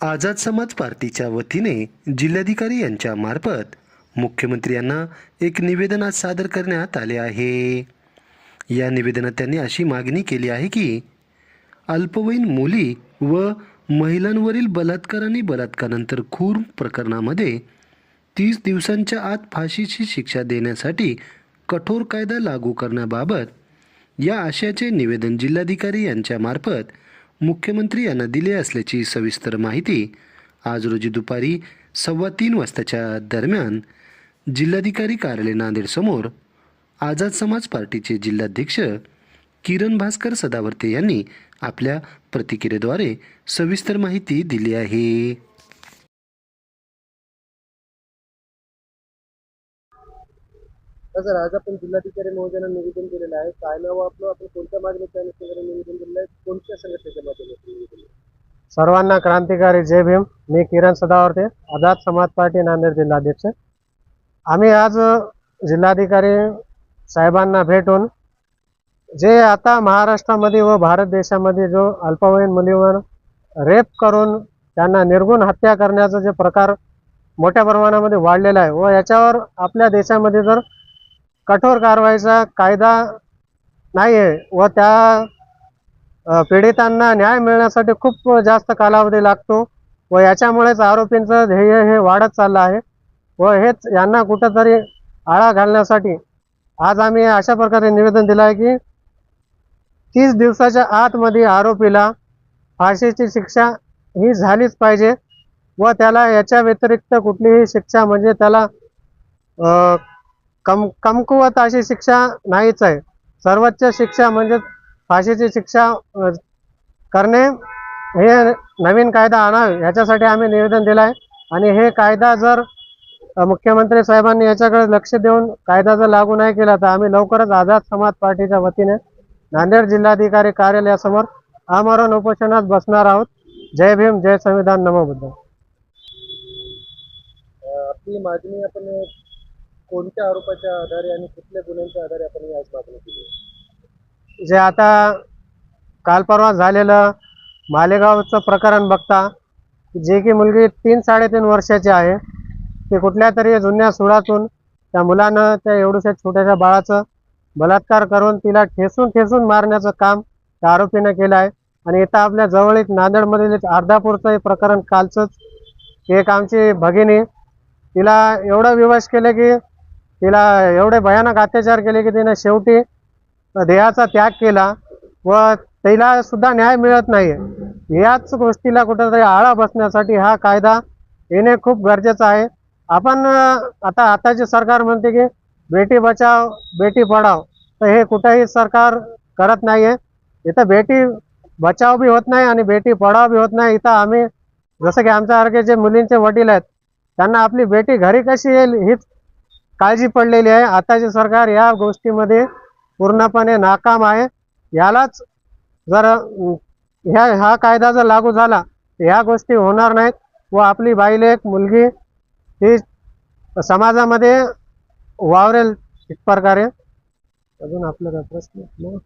आझाद समाज पार्टीच्या वतीने जिल्हाधिकारी यांच्या मार्फत मुख्यमंत्री यांना एक निवेदन आज सादर करण्यात आले आहे. या निवेदनात त्यांनी अशी मागणी केली आहे की अल्पवयीन मुली व महिलांवरील बलात्कार आणि बलात्कारानंतर खूर प्रकरणामध्ये तीस दिवसांच्या आत फाशीची शिक्षा देण्यासाठी कठोर कायदा लागू करण्याबाबत या आशयाचे निवेदन जिल्हाधिकारी यांच्या मार्फत मुख्यमंत्री यांना दिले असल्याची सविस्तर माहिती आज रोजी दुपारी सव्वा तीन वाजताच्या दरम्यान जिल्हाधिकारी कार्यालय नांदेडसमोर आझाद समाज पार्टीचे जिल्हाध्यक्ष किरण भास्कर सदावर्ते यांनी आपल्या प्रतिक्रियेद्वारे सविस्तर माहिती दिली आहे. सर आज आपण जिल्हाधिकारी महोदयांना निवेदन दिलेलं आहे काय नाव आपलं? आपण कोणत्या मागणीच्या अनुषंगाने निवेदन दिलेलं आहे? कोणत्या संघटनेच्या माध्यमातून निवेदन दिलं सर्वांना क्रांतिकारी जय भीम. मी किरण सदावर्ते आझाद समाज पार्टी नांदेड जिल्हाध्यक्ष. आम्ही आज जिल्हाधिकारी साहेबांना भेटून जे आता महाराष्ट्रामध्ये व भारत देशामध्ये जो अल्पवयीन मुलीवर रेप करून त्यांना निर्गुण हत्या करण्याचा जे प्रकार मोठ्या प्रमाणामध्ये वाढलेला आहे व याच्यावर आपल्या देशामध्ये जर कठोर कारवाईचा कायदा नाही आहे व त्या पीडितांना न्याय मिळण्यासाठी खूप जास्त कालावधी लागतो व याच्यामुळेच आरोपींचं ध्येय हे वाढत चाललं आहे व हेच यांना कुठंतरी आळा घालण्यासाठी आज आम्ही अशा प्रकारे निवेदन दिलं आहे की तीस दिवसाच्या आतमध्ये आरोपीला फाशीची शिक्षा ही झालीच पाहिजे व त्याला याच्या व्यतिरिक्त कुठलीही शिक्षा म्हणजे त्याला कम कमकुवत अशी शिक्षा नाहीच आहे. सर्वोच्च शिक्षा म्हणजे फाशीची शिक्षा करणे हे नवीन कायदा आणावे याच्यासाठी आम्ही निवेदन दिलं आहे आणि हे कायदा जर मुख्यमंत्री साहेबांनी याच्याकडे लक्ष देऊन कायदा जर लागू नाही केला तर आम्ही लवकरच आझाद समाज पार्टीच्या वतीने नांदेड जिल्हाधिकारी कार्यालयासमोर आमरण उपोषणात बसणार आहोत. जय भीम जय संविधान. नमो बुद्ध. आपली मागणी आपण कोणत्या आरोपाच्या आधारे आणि कुठल्या गुन्ह्यांच्या आधारे आपण ही आज मागणी केली आहे? जे आता काल परवा झालेलं मालेगावचं प्रकरण बघता जे की मुलगी तीन साडेतीन वर्षाची आहे ती कुठल्या तरी जुन्या सुळातून त्या मुलानं त्या एवढ्याशा छोट्याशा बाळाचं बलात्कार करून तिला ठेसून ठेसून मारण्याचं काम त्या आरोपीनं केलं आहे आणि इथं आपल्या जवळीक नांदेडमधील एक अर्धापूरचं हे प्रकरण कालचंच एक आमची भगिनी तिला एवढं विवश केलं की तिला एवढे भयानक अत्याचार केले की तिनं शेवटी देहाचा त्याग केला व तिला सुद्धा न्याय मिळत नाही याच गोष्टीला कुठेतरी आळा बसण्यासाठी हा कायदा येणे खूप गरजेचं आहे. आपण आता आताचे सरकार म्हणते की बेटी बचाव बेटी पढाव तर हे कुठंही सरकार करत नाही आहे इथं बेटी बचाव बी होत नाही आणि बेटी पढाव बी होत नाही. इथं आम्ही जसं की आमच्यासारखे जे मुलींचे वडील आहेत त्यांना आपली बेटी घरी कशी येईल हीच काळजी पडलेली आहे. आताचे सरकार या गोष्टीमध्ये पूर्णपणे नाकाम आहे. यालाच जर ह्या हा कायदा जर लागू झाला तर ह्या गोष्टी होणार नाहीत व आपली बाईलेक मुलगी ही समाजामध्ये वावरेल एक प्रकारे अजून आपल्याला प्रश्न